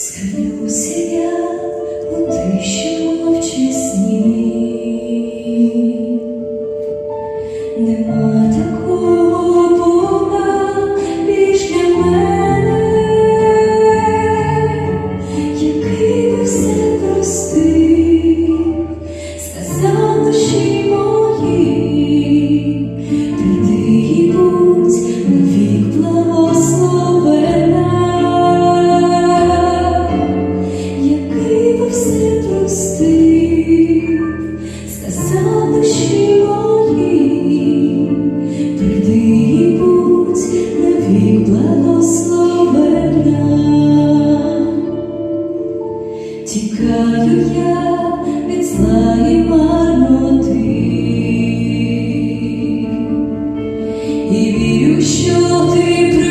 Схилюся я у тиші мовчі сні, нема такого Бога більш мене, який би все простив, сказав душі. і вірю, що ти.